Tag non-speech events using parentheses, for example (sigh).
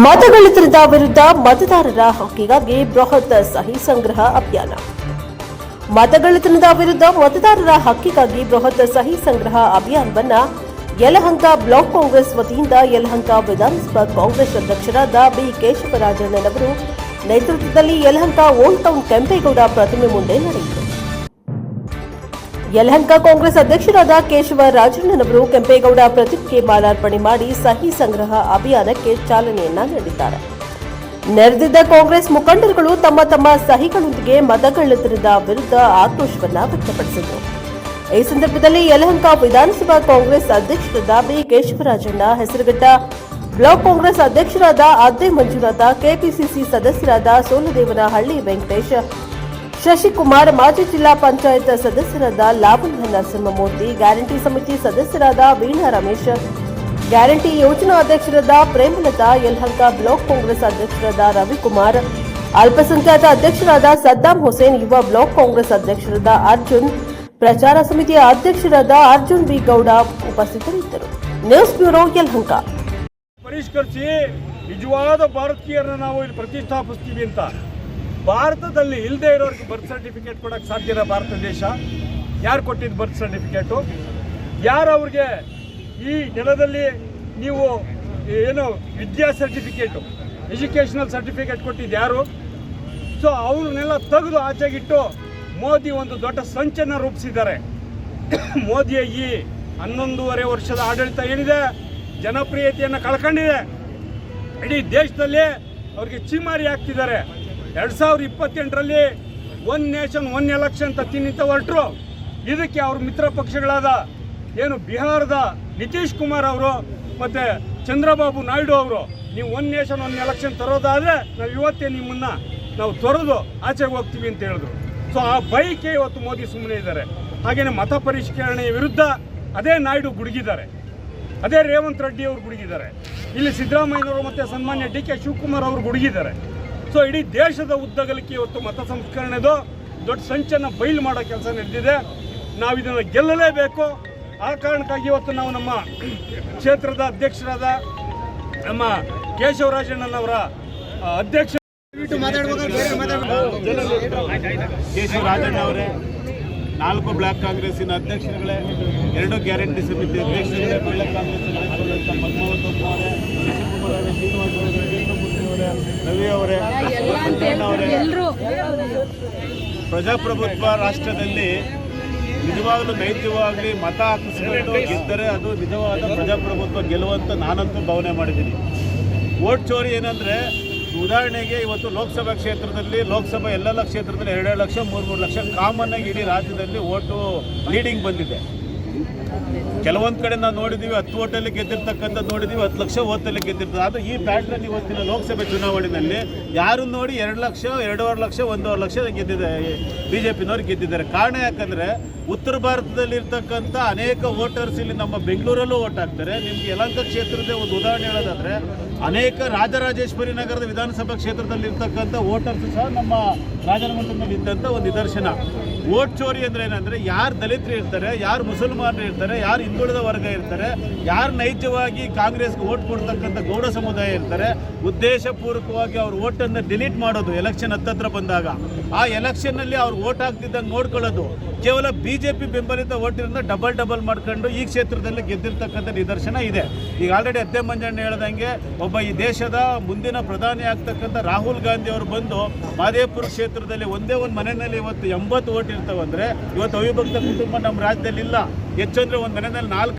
ಮತಗಳಿತರದ ವಿರುದ್ಧ ಮತದಾರರ ಹಕ್ಕಿಗಾಗಿ ಬೃಹತ್ ಸಹಿ ಸಂಗ್ರಹ ಅಭಿಯಾನ. ಮತಗಳಿತನದ ವಿರುದ್ಧ ಮತದಾರರ ಹಕ್ಕಿಗಾಗಿ ಬೃಹತ್ ಸಹಿ ಸಂಗ್ರಹ ಅಭಿಯಾನವನ್ನು ಯಲಹಂಕ ಬ್ಲಾಕ್ ಕಾಂಗ್ರೆಸ್ ವತಿಯಿಂದ ಯಲಹಂಕ ವಿಧಾನಸಭಾ ಕಾಂಗ್ರೆಸ್ ಅಧ್ಯಕ್ಷರಾದ ಬಿ ಕೇಶವರಾಜಣ್ಣನವರು ನೇತೃತ್ವದಲ್ಲಿ ಯಲಹಂಕ ಓಲ್ಡ್ ಟೌನ್ ಕೆಂಪೇಗೌಡ ಪ್ರತಿಮೆ ಮುಂದೆ ನಡೆಯಿತು. ಯಲಹಂಕ ಕಾಂಗ್ರೆಸ್ ಅಧ್ಯಕ್ಷರಾದ ಕೇಶವ ರಾಜಣ್ಣನವರು ಕೆಂಪೇಗೌಡ ಪ್ರತಿಮೆಗೆ ಮಾಲಾರ್ಪಣೆ ಮಾಡಿ ಸಹಿ ಸಂಗ್ರಹ ಅಭಿಯಾನಕ್ಕೆ ಚಾಲನೆಯನ್ನ ನೀಡಿದ್ದಾರೆ. ನೆರೆದಿದ್ದ ಕಾಂಗ್ರೆಸ್ ಮುಖಂಡರುಗಳು ತಮ್ಮ ತಮ್ಮ ಸಹಿಗಳೊಂದಿಗೆ ಮತಗಳ್ಳತನದ ವಿರುದ್ಧ ಆಕ್ರೋಶವನ್ನ ವ್ಯಕ್ತಪಡಿಸಿದರು. ಈ ಸಂದರ್ಭದಲ್ಲಿ ಯಲಹಂಕ ವಿಧಾನಸಭಾ ಕಾಂಗ್ರೆಸ್ ಅಧ್ಯಕ್ಷರಾದ B. Keshavarajanna Hesaraghatta block Congress ಅಧ್ಯಕ್ಷರಾದ ಅದ್ದೆ ಮಂಜುನಾಥ, ಕೆಪಿಸಿಸಿ ಸದಸ್ಯರಾದ ಸೋಲದೇವನಹಳ್ಳಿ ವೆಂಕಟೇಶ್ ಶಶಿಕುಮಾರ್ ಮಾಜಿ ಜಿಲ್ಲಾ ಪಂಚಾಯತ್ ಸದಸ್ಯರಾದ ಲಾವಣ್ಯ ನರಸಿಂಹಮೂರ್ತಿ ಗ್ಯಾರಂಟಿ ಸಮಿತಿ ಸದಸ್ಯರಾದ ವೀಣಾ ರಮೇಶ್, ಗ್ಯಾರಂಟಿ ಯೋಜನಾ ಅಧ್ಯಕ್ಷರಾದ ಪ್ರೇಮಲತಾ, ಯಲಹಂಕ ಬ್ಲಾಕ್ ಕಾಂಗ್ರೆಸ್ ಅಧ್ಯಕ್ಷರಾದ ರವಿಕುಮಾರ್, ಅಲ್ಪಸಂಖ್ಯಾತ ಅಧ್ಯಕ್ಷರಾದ ಸದ್ದಾಂ ಹುಸೇನ್, ಯುವ ಬ್ಲಾಕ್ ಕಾಂಗ್ರೆಸ್ ಅಧ್ಯಕ್ಷರಾದ ಅರ್ಜುನ್, ಪ್ರಚಾರ ಸಮಿತಿಯ ಅಧ್ಯಕ್ಷರಾದ ಅರ್ಜುನ್ ಬಿ ಗೌಡ ಉಪಸ್ಥಿತರಿದ್ದರು. News bureau Yelahanka. ಪರಿಷ್ಕರಿಸಿ ನಿಜವಾದ ಭಾರತೀಯರನ್ನ ನಾವು ಇಲ್ಲಿ ಪ್ರತಿಷ್ಠಾಪಿಸ್ತೀವಿ ಅಂತ. ಭಾರತದಲ್ಲಿ ಇಲ್ಲದೆ ಇರೋರಿಗೆ ಬರ್ತ್ ಸರ್ಟಿಫಿಕೇಟ್ ಕೊಡೋಕ್ಕೆ ಸಾಧ್ಯ ಇರೋ ಭಾರತ ದೇಶ? ಯಾರು ಕೊಟ್ಟಿದ್ದು ಬರ್ತ್ ಸರ್ಟಿಫಿಕೇಟು ಯಾರು ಅವ್ರಿಗೆ ಈ ನೆಲದಲ್ಲಿ ನೀವು ಏನು ವಿದ್ಯಾ ಸರ್ಟಿಫಿಕೇಟು ಎಜುಕೇಷನಲ್ ಸರ್ಟಿಫಿಕೇಟ್ ಕೊಟ್ಟಿದ್ದು ಯಾರು? ಸೊ ಅವ್ರನ್ನೆಲ್ಲ ತೆಗೆದು ಆಚೆಗಿಟ್ಟು ಮೋದಿ ಒಂದು ದೊಡ್ಡ ಸಂಚನ್ನು ರೂಪಿಸಿದ್ದಾರೆ. (coughs) ಮೋದಿಯ ಈ ಹನ್ನೊಂದೂವರೆ ವರ್ಷದ ಆಡಳಿತ ಏನಿದೆ? ಜನಪ್ರಿಯತೆಯನ್ನು ಕಳ್ಕೊಂಡಿದೆ. ಇಡೀ ದೇಶದಲ್ಲಿ ಅವ್ರಿಗೆ ಚೀಮಾರಿ ಆಗ್ತಿದ್ದಾರೆ. ಎರಡು ಸಾವಿರದ ಇಪ್ಪತ್ತೆಂಟರಲ್ಲಿ ಒನ್ ನೇಷನ್ ಒನ್ ಎಲೆಕ್ಷನ್ ಅಂತ ಹೊರಟ್ರು ಹೊರಟರು ಇದಕ್ಕೆ ಅವ್ರ ಮಿತ್ರ ಪಕ್ಷಗಳಾದ ಏನು ಬಿಹಾರದ ನಿತೀಶ್ ಕುಮಾರ್ ಅವರು ಮತ್ತು ಚಂದ್ರಬಾಬು ನಾಯ್ಡು ಅವರು. ನೀವು ಒನ್ ನೇಷನ್ ಒನ್ ಎಲೆಕ್ಷನ್ ತರೋದಾದರೆ ನಾವು ಇವತ್ತೇ ನಿಮ್ಮನ್ನ ನಾವು ತೊರೆದು ಆಚೆಗೆ ಹೋಗ್ತೀವಿ ಅಂತ ಹೇಳಿದ್ರು. ಸೊ ಆ ಬೈಕೆ ಇವತ್ತು ಮೋದಿ ಸುಮ್ಮನೆ ಇದ್ದಾರೆ. ಹಾಗೆಯೇ ಮತ ಪರಿಷ್ಕರಣೆಯ ವಿರುದ್ಧ ಅದೇ ನಾಯ್ಡು ಗುಡುಗಿದ್ದಾರೆ. ಅದೇ ರೇವಂತ್ ರೆಡ್ಡಿ ಅವರು ಗುಡುಗಿದ್ದಾರೆ. ಇಲ್ಲಿ ಸಿದ್ದರಾಮಯ್ಯನವರು ಮತ್ತು ಸನ್ಮಾನ್ಯ ಡಿ ಕೆ ಶಿವಕುಮಾರ್ ಅವರು ಗುಡುಗಿದ್ದಾರೆ. ಸೊ ಇಡೀ ದೇಶದ ಉದ್ದಗಲಿಕ್ಕೆ ಇವತ್ತು ಮತ ಸಂಸ್ಕರಣೆದು ದೊಡ್ಡ ಸಂಚನ್ನು ಬಯಲು ಮಾಡೋ ಕೆಲಸ ನಡೆದಿದೆ. ನಾವು ಇದನ್ನು ಗೆಲ್ಲಲೇಬೇಕು. ಆ ಕಾರಣಕ್ಕಾಗಿ ಇವತ್ತು ನಾವು ನಮ್ಮ ಕ್ಷೇತ್ರದ ಅಧ್ಯಕ್ಷರಾದ ನಮ್ಮ ಕೇಶವರಾಜಣ್ಣನವರ ಅಧ್ಯಕ್ಷ ಕೇಶವರಾಜಣ್ಣ ಅವರೇ ನಾಲ್ಕು ಬ್ಲಾಕ್ ಕಾಂಗ್ರೆಸ್ಸಿನ ಅಧ್ಯಕ್ಷರುಗಳೇ, ಎರಡು ಗ್ಯಾರಂಟಿ ಸಮಿತಿ ಅಧ್ಯಕ್ಷರುಗಳೇ ಬ್ಲಾಕ್ ಕಾಂಗ್ರೆಸ್ ಅಧ್ಯಕ್ಷರಾದಂಥ ಪದ್ಮಾವತಮ್ಮ ಅವರೇ ಶಶಿಕುಮಾರ್ ಅವರೇ ಶ್ರೀನಿವಾಸ್ ಅವರೇ ವೀರಮೂರ್ತಿ ಅವರೇ ರವಿ ಅವರೇ ಪ್ರಜಾಪ್ರಭುತ್ವ ರಾಷ್ಟ್ರದಲ್ಲಿ ನಿಜವಾಗಲೂ ನೈತ್ಯವಾಗಲಿ ಮತ ಹಾಕಿಸ್ಕೊಂಡು ಗೆದ್ದರೆ ಅದು ನಿಜವಾದ ಪ್ರಜಾಪ್ರಭುತ್ವ ಗೆಲ್ಲುವಂತ ನಾನಂತೂ ಭಾವನೆ ಮಾಡಿದ್ದೀನಿ. ವೋಟ್ ಚೋರಿ ಏನಂದ್ರೆ ಉದಾಹರಣೆಗೆ ಇವತ್ತು ಲೋಕಸಭಾ ಕ್ಷೇತ್ರದಲ್ಲಿ ಲೋಕಸಭಾ ಎಲ್ಲೆಲ್ಲ ಕ್ಷೇತ್ರದಲ್ಲಿ ಎರಡೆರಡು ಲಕ್ಷ ಮೂರು ಮೂರು ಲಕ್ಷ ಕಾಮನ್ ಆಗಿ ಇಡೀ ರಾಜ್ಯದಲ್ಲಿ ಓಟು ಲೀಡಿಂಗ್ ಬಂದಿದೆ. ಕೆಲವೊಂದು ಕಡೆ ನಾವು ನೋಡಿದ್ದೀವಿ ಹತ್ತು ಓಟಲ್ಲಿ ಗೆದ್ದಿರ್ತಕ್ಕಂಥದ್ದು ನೋಡಿದ್ದೀವಿ ಹತ್ತು ಲಕ್ಷ ಓಟಲ್ಲಿ ಗೆದ್ದಿರ್ತದೆ ಅದು ಈ ಪ್ಯಾಟ್ರನ್ ಇವತ್ತಿನ ಲೋಕಸಭೆ ಚುನಾವಣೆಯಲ್ಲಿ ಯಾರು ನೋಡಿ ಎರಡು ಲಕ್ಷ, ಎರಡೂವರೆ ಲಕ್ಷ, ಒಂದೂವರೆ ಲಕ್ಷ ಗೆದ್ದಿದ್ದಾರೆ ಬಿ ಜೆ ಪಿನವ್ರು ಗೆದ್ದಿದ್ದಾರೆ. ಕಾರಣ ಯಾಕಂದರೆ ಉತ್ತರ ಭಾರತದಲ್ಲಿ ಇರ್ತಕ್ಕಂಥ ಅನೇಕ ವೋಟರ್ಸ್ ಇಲ್ಲಿ ನಮ್ಮ ಬೆಂಗಳೂರಲ್ಲೂ ಓಟ್ ಹಾಕ್ತಾರೆ. ನಿಮಗೆ ಯಲಹಂಕ ಕ್ಷೇತ್ರದ ಒಂದು ಉದಾಹರಣೆ ಹೇಳೋದಾದ್ರೆ ಅನೇಕ ರಾಜರಾಜೇಶ್ವರಿ ನಗರದ ವಿಧಾನಸಭಾ ಕ್ಷೇತ್ರದಲ್ಲಿ ಇರ್ತಕ್ಕಂಥ ವೋಟರ್ಸ್ ಸಹ ನಮ್ಮ ರಾಜನಮಂಟಪದಲ್ಲಿ ಇದ್ದಂಥ ಒಂದು ನಿದರ್ಶನ. ವೋಟ್ ಚೋರಿ ಅಂದರೆ ಏನಂದರೆ ಯಾರು ದಲಿತರು ಇರ್ತಾರೆ, ಯಾರು ಮುಸಲ್ಮಾನರು ಇರ್ತಾರೆ, ಯಾರು ಹಿಂದುಳಿದ ವರ್ಗ ಇರ್ತಾರೆ, ಯಾರು ನೈಜವಾಗಿ ಕಾಂಗ್ರೆಸ್ಗೆ ವೋಟ್ ಕೊಡ್ತಕ್ಕಂಥ ಗೌಡ ಸಮುದಾಯ ಇರ್ತಾರೆ, ಉದ್ದೇಶಪೂರ್ವಕವಾಗಿ ಅವ್ರ ವೋಟನ್ನು ಡಿಲೀಟ್ ಮಾಡೋದು, ಎಲೆಕ್ಷನ್ ಹತ್ತತ್ರ ಬಂದಾಗ. ಆ ಎಲೆಕ್ಷನ್ನಲ್ಲಿ ಅವ್ರು ವೋಟ್ ಹಾಕ್ತಿದ್ದಂಗೆ ನೋಡ್ಕೊಳ್ಳೋದು. ಕೇವಲ ಬಿ ಜೆ ಪಿ ಬೆಂಬಲಿತ ಓಟಿನಿಂದ ಡಬಲ್ ಡಬಲ್ ಮಾಡ್ಕೊಂಡು ಈ ಕ್ಷೇತ್ರದಲ್ಲಿ ಗೆದ್ದಿರ್ತಕ್ಕಂಥ ನಿದರ್ಶನ ಇದೆ. ಈಗ ಆಲ್ರೆಡಿ ಅದ್ದೆ ಮಂಜಣ್ಣ ಹೇಳ್ದಂಗೆ ಒಬ್ಬ ಈ ದೇಶದ ಮುಂದಿನ ಪ್ರಧಾನಿ ಆಗ್ತಕ್ಕಂಥ ರಾಹುಲ್ ಗಾಂಧಿ ಅವರು ಬಂದು ಮಾದೇಪುರ ಕ್ಷೇತ್ರದಲ್ಲಿ ಒಂದೇ ಒಂದು ಮನೆಯಲ್ಲಿ ಇವತ್ತು ಎಂಬತ್ತು ಓಟ್ ಇರ್ತಾವಂದ್ರೆ ಇವತ್ತು ಅವಿಭಕ್ತ ಕುಟುಂಬ ನಮ್ಮ ರಾಜ್ಯದಲ್ಲಿ ಇಲ್ಲ ಹೆಚ್ಚಂದ್ರೆ ಒಂದು ಮನೆಯಲ್ಲಿ ನಾಲ್ಕು